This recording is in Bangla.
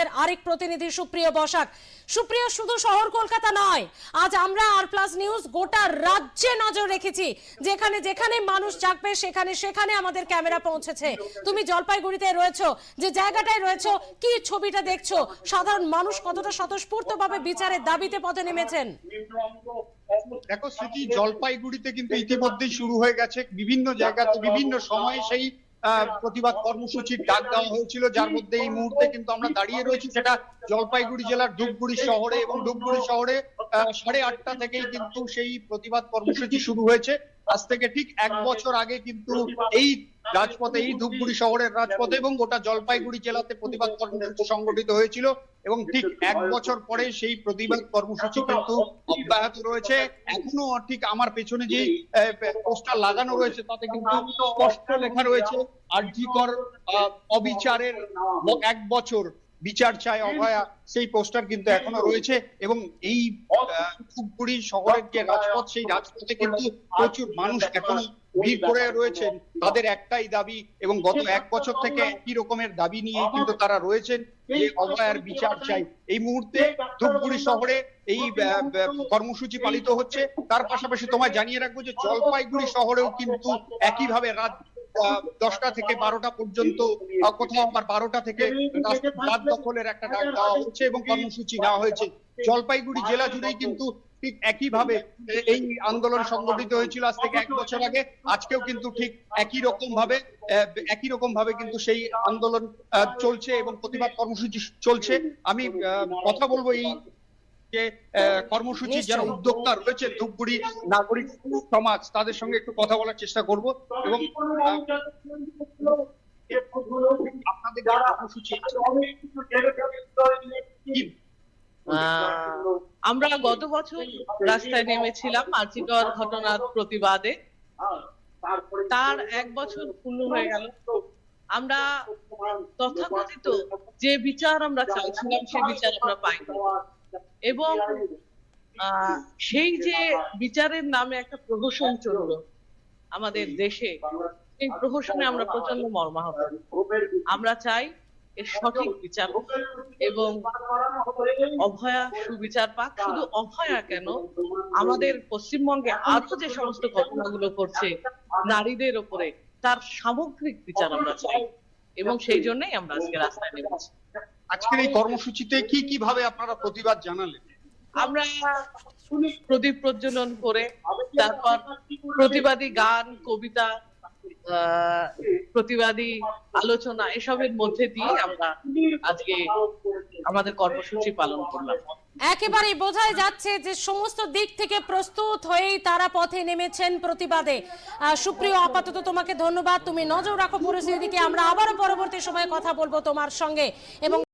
আমাদের আরেক প্রতিনিধি সুপ্রিয় বসাক। সুপ্রিয়, শুধু শহর কলকাতা নয়, আজ আমরা আর প্লাস নিউজ গোটা রাজ্যে নজর রেখেছি। যেখানে যেখানে মানুষ জাগবে, সেখানে সেখানে আমাদের ক্যামেরা পৌঁছেছে। তুমি জলপাইগুড়িতে রয়েছো, যে জায়গাটায় রয়েছো, কি ছবিটা দেখছ? সাধারণ মানুষ কতটা স্বতঃস্ফূর্তভাবে বিচারের দাবিতে পথে নেমেছেন? দেখো, স্মৃতি জলপাইগুড়িতে কিন্তু ইতিমধ্যেই শুরু হয়ে গেছে। বিভিন্ন জায়গাতে বিভিন্ন সময়ে সেই প্রতিবাদ কর্মসূচির ডাক দেওয়া হয়েছিল, যার মধ্যে এই মুহূর্তে কিন্তু আমরা দাঁড়িয়ে রয়েছি। সেটা জলপাইগুড়ি জেলার ধূপগুড়ি শহরে এবং ধূপগুড়ি শহরে সাড়ে আটটা থেকেই কিন্তু সেই প্রতিবাদ কর্মসূচি শুরু হয়েছে। আজ থেকে ঠিক এক বছর আগে কিন্তু এই রাজপথে এই ধূপগুড়ি শহরের রাজপথে এবং গোটা জলপাইগুড়ি জেলাতে প্রতিবাদ কর্মসূচি সংগঠিত হয়েছিল এবং ঠিক এক বছর পরে সেই প্রতিবাদ কর্মসূচি কিন্তু অব্যাহত রয়েছে। এখনও ঠিক আমার পেছনে যে পোস্টার লাগানো রয়েছে তাতে কিন্তু স্পষ্ট লেখা রয়েছে আরজিকর আহ, অবিচারের এক বছর বিচার চায় অভয়া, সেই পোস্টার কিন্তু এখনও রয়েছে এবং এই ধূপগুড়ি শহরের যে রাজপথ, সেই রাজপথে কিন্তু প্রচুর মানুষ এখনও ভিড় করে তাদের একটাই দাবি এবং গত এক বছর থেকে একই রকমের দাবি নিয়ে কিন্তু তারা রয়েছেন যে অভয়ার বিচার চাই। এই মুহূর্তে ধূপগুড়ি শহরে এই কর্মসূচি পালিত হচ্ছে। তার পাশাপাশি তোমায় জানিয়ে রাখব যে জলপাইগুড়ি শহরেও কিন্তু একইভাবে রাত দশটা থেকে বারোটা পর্যন্ত কোথাও আবার বারোটা থেকে রাত দখলের একটা ডাক দেওয়া হচ্ছে এবং কর্মসূচি নেওয়া হয়েছে। জলপাইগুড়ি জেলা জুড়েই কিন্তু ঠিক একইভাবে এ- এই আন্দোলন সংগঠিত হয়েছিল আজ থেকে এক বছর আগে। আজকেও কিন্তু ঠিক একই রকম ভাবে একই রকম ভাবে কিন্তু সেই আন্দোলন চলছে এবং প্রতিবাদ কর্মসূচি চলছে। আমি কথা বলব এই যে আহ, কর্মসূচির যারা উদ্যোক্তা রয়েছে ধূপগুড়ি নাগরিক সমাজ তাদের সঙ্গে একটু কথা বলার চেষ্টা করব এবং আপনাদের কর্মসূচি আমরা গত বছর রাস্তায় নেমেছিলাম আর্জিকর ঘটনার প্রতিবাদে। তার এক বছর পূর্ণ হয়ে গেল। আমরা তথাকথিত যে বিচার আমরা চাইছিলাম সে বিচার আমরা পাইনি। এবং সেই যে বিচারের নামে একটা প্রহসন চলল আমাদের দেশে, সেই প্রহসনে আমরা প্রচণ্ড মর্মাহত। আমরা চাই এর সঠিক বিচার এবং অভয়া সুবিচার পাক। শুধু অভয়া কেন, আমাদের পশ্চিমবঙ্গে আরও যে সমস্ত ঘটনাগুলো করছে নারীদের ওপরে তার সামগ্রিক বিচার আমরা চাই এবং সেই জন্যই আমরা আজকে রাস্তায় নেমেছি। আজকের এই কর্মসূচিতে কি কি ভাবে আপনারা প্রতিবাদ জানালেন? আমরা প্রদীপ প্রজ্বলন করে তারপর প্রতিবাদী গান কবিতা প্রতিবাদী আলোচনা এসবের মধ্যে দিয়ে আমরা আজকে আমাদের কর্মসূচি পালন করলাম। একেবারে বোঝাই যাচ্ছে যে সমস্ত দিক থেকে প্রস্তুত হয়েই তারা পথে নেমেছেন প্রতিবাদে। আহ, সুপ্রিয় আপাতত তোমাকে ধন্যবাদ। তুমি নজর রাখো পরিস্থিতিকে আমরা আবারও পরবর্তী সময়ে কথা বলব তোমার সঙ্গে। এবং